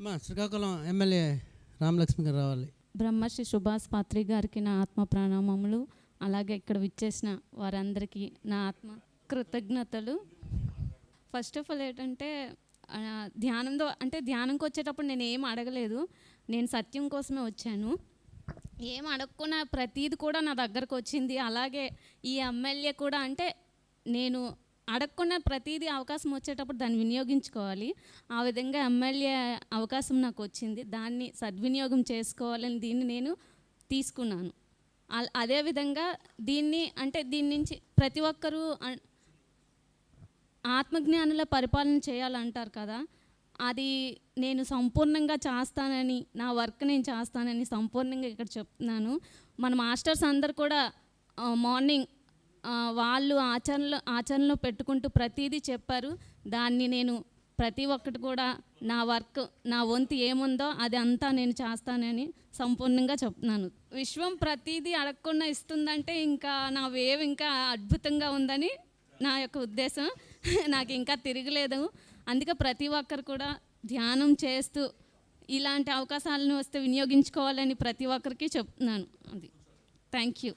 మా శ్రీకాకుళం ఎమ్మెల్యే రామలక్ష్మి గారు రావాలి. బ్రహ్మశ్రీ సుభాష్ పాత్రి గారికి నా ఆత్మ ప్రణామములు అలాగే ఇక్కడ విచ్చేసిన వారందరికీ నా ఆత్మ కృతజ్ఞతలు. ఫస్ట్ ఆఫ్ ఆల్ ఏంటంటే ధ్యానంతో అంటే ధ్యానంకి వచ్చేటప్పుడు నేను ఏం అడగలేదు నేను సత్యం కోసమే వచ్చాను. ఏం అడగకుండా ప్రతీది కూడా నా దగ్గరకు వచ్చింది. అలాగే ఈ ఎమ్మెల్యే కూడా అంటే నేను అడగకుండా ప్రతిదీ అవకాశం వచ్చేటప్పుడు దాన్ని వినియోగించుకోవాలి. ఆ విధంగా ఎమ్మెల్యే అవకాశం నాకు వచ్చింది. దాన్ని సద్వినియోగం చేసుకోవాలని దీన్ని నేను తీసుకున్నాను. అదే అదేవిధంగా దీన్ని అంటే దీని నుంచి ప్రతి ఒక్కరూ అన్- ఆత్మజ్ఞానుల పరిపాలన చేయాలంటారు కదా. అది నేను సంపూర్ణంగా చేస్తానని నా వర్క్ నేను చేస్తానని సంపూర్ణంగా ఇక్కడ చెప్తున్నాను. మన మాస్టర్స్ అందరు కూడా మార్నింగ్ వాళ్ళు ఆచరణలో ఆచరణలో పెట్టుకుంటూ ప్రతిదీ చెప్పారు. దాన్ని నేను ప్రతి ఒక్కటి కూడా నా వర్క్ నా వంతు ఏముందో అది అంతా నేను చేస్తానని సంపూర్ణంగా చెప్తున్నాను. విశ్వం ప్రతిదీ అడగకుండా ఇస్తుందంటే ఇంకా నా వేవ్ ఇంకా అద్భుతంగా ఉందని నా యొక్క ఉద్దేశం. నాకు ఇంకా తిరగలేదు. అందుకే ప్రతి ఒక్కరు కూడా ధ్యానం చేస్తూ ఇలాంటి అవకాశాలను వస్తే వినియోగించుకోవాలని ప్రతి ఒక్కరికి చెప్తున్నాను. అది. Thank you